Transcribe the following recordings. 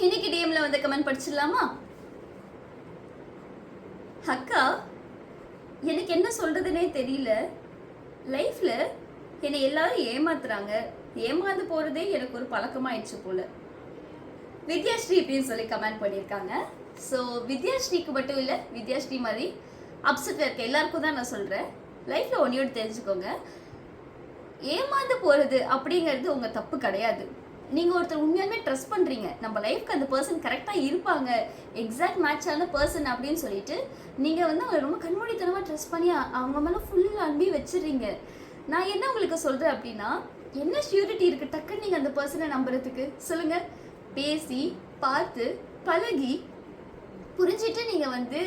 இன்னைக்கு டிஎம்ல வந்து கமெண்ட் படிச்சிடலாமா? அக்கா எனக்கு என்ன சொல்றதுனே தெரியல. லைஃப்ல என்னை எல்லாரும் ஏமாத்துறாங்க. ஏமாந்து போறதே எனக்கு ஒரு பழக்கமாயிடுச்சு போல. வித்யாஸ்ரீ அப்படின்னு சொல்லி கமெண்ட் பண்ணியிருக்காங்க. ஸோ வித்யாஸ்ரீக்கு மட்டும் இல்லை வித்யாஸ்ரீ மாதிரி அப்செட் இருக்க எல்லாருக்கும் தான் நான் சொல்கிறேன் லைஃப்பில் ஒன்றையோடு தெரிஞ்சுக்கோங்க. ஏமாந்து போகிறது அப்படிங்கிறது உங்கள் தப்பு கிடையாது. நீங்கள் ஒருத்தர் உண்மையாலுமே ட்ரஸ்ட் பண்ணுறீங்க நம்ம லைஃப்க்கு அந்த பர்சன் கரெக்டாக இருப்பாங்க. எக்ஸாக்ட் மேட்சான பர்சன் அப்படின்னு சொல்லிட்டு நீங்கள் வந்து அவங்களை ரொம்ப கண்மூடித்தனமாக ட்ரஸ்ட் பண்ணி அவங்க மேலே ஃபுல் அன்பி வச்சிடுறீங்க. நான் என்ன உங்களுக்கு சொல்கிறேன் அப்படின்னா என்ன ஷியூரிட்டி இருக்குது டக்குன்னு நீங்கள் அந்த பர்சனை நம்புறதுக்கு? சொல்லுங்கள் பேசி பார்த்து பழகி புரிஞ்சிட்டு நீங்கள் வந்து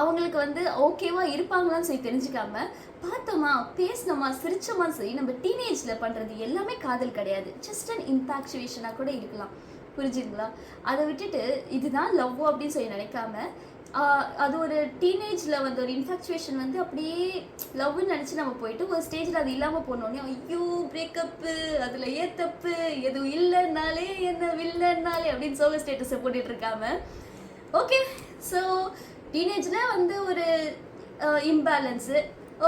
அவங்களுக்கு வந்து ஓகேவா இருப்பாங்களான்னு சொல்லி தெரிஞ்சுக்காம பார்த்தோமா பேசினோமா சிரிச்சோமா சரி நம்ம டீனேஜில் பண்ணுறது எல்லாமே காதல் கிடையாது. ஜஸ்ட் அன் இன்ஃபாக்சுவேஷனாக கூட இருக்கலாம். புரிஞ்சுங்களா அதை விட்டுட்டு இதுதான் லவ் அப்படின்னு சொல்லி நினைக்காம அது ஒரு டீனேஜில் வந்து ஒரு இன்ஃபாக்சுவேஷன் வந்து அப்படியே லவ்னு நினச்சி நம்ம போயிட்டு ஒரு ஸ்டேஜில் அது இல்லாமல் போனோடனே ஐயோ பிரேக்கப்பு அதில் ஏன் தப்பு எதுவும் இல்லைன்னாலே என்ன வில்லைன்னாலே அப்படின்னு சோக ஸ்டேட்டஸை போட்டுட்டு இருக்காம ஓகே ஸோ டீனேஜில் வந்து ஒரு இம்பேலன்ஸு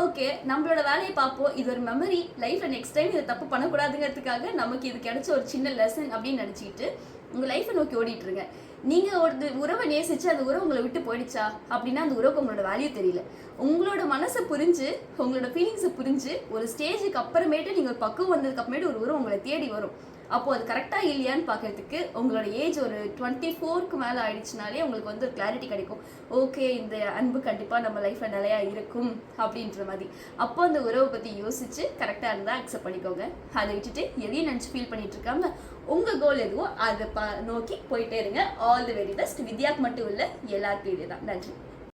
ஓகே நம்மளோட வேலையை பார்ப்போம். இது ஒரு மெமரி லைஃப்பில் நெக்ஸ்ட் டைம் இதை தப்பு பண்ணக்கூடாதுங்கிறதுக்காக நமக்கு இது கிடைச்ச ஒரு சின்ன லெசன் அப்படின்னு நினச்சிக்கிட்டு உங்கள் லைஃப்பை நோக்கி ஓடிட்டு இருங்க. நீங்கள் ஒரு உறவை நேசிச்சு அந்த உறவு உங்களை விட்டு போயிடுச்சா? அப்படின்னா அந்த உறவுக்கு உங்களோட வேல்யூ தெரியல. உங்களோட மனசை புரிஞ்சு உங்களோட ஃபீலிங்ஸை புரிஞ்சு ஒரு ஸ்டேஜுக்கு அப்புறமேட்டு நீங்கள் ஒரு பக்குவம் வந்ததுக்கு அப்புறமேட்டு ஒரு உறவு உங்களை தேடி வரும். அப்போது அது கரெக்டாக இல்லையான்னு பார்க்கறதுக்கு உங்களோட ஏஜ் ஒரு டுவெண்ட்டி ஃபோருக்கு மேலே ஆயிடுச்சுனாலே உங்களுக்கு வந்து ஒரு கிளாரிட்டி கிடைக்கும். ஓகே இந்த அன்பு கண்டிப்பாக நம்ம லைஃப்பில் நிலையா இருக்கும் அப்படின்ற மாதிரி. அப்போ அந்த உறவை பற்றி யோசிச்சு கரெக்டாக இருந்தால் அக்செப்ட் பண்ணிக்கோங்க. அதை விட்டுட்டு எதையும் நினச்சி ஃபீல் பண்ணிட்டு இருக்காம உங்கள் கோல் எதுவோ அதை பா நோக்கி போயிட்டே இருங்க. ஆல் தி வெரி பெஸ்ட் வித்யாக்கு மட்டும் இல்லை எல்லாருக்கும் இதே தான் நன்றி.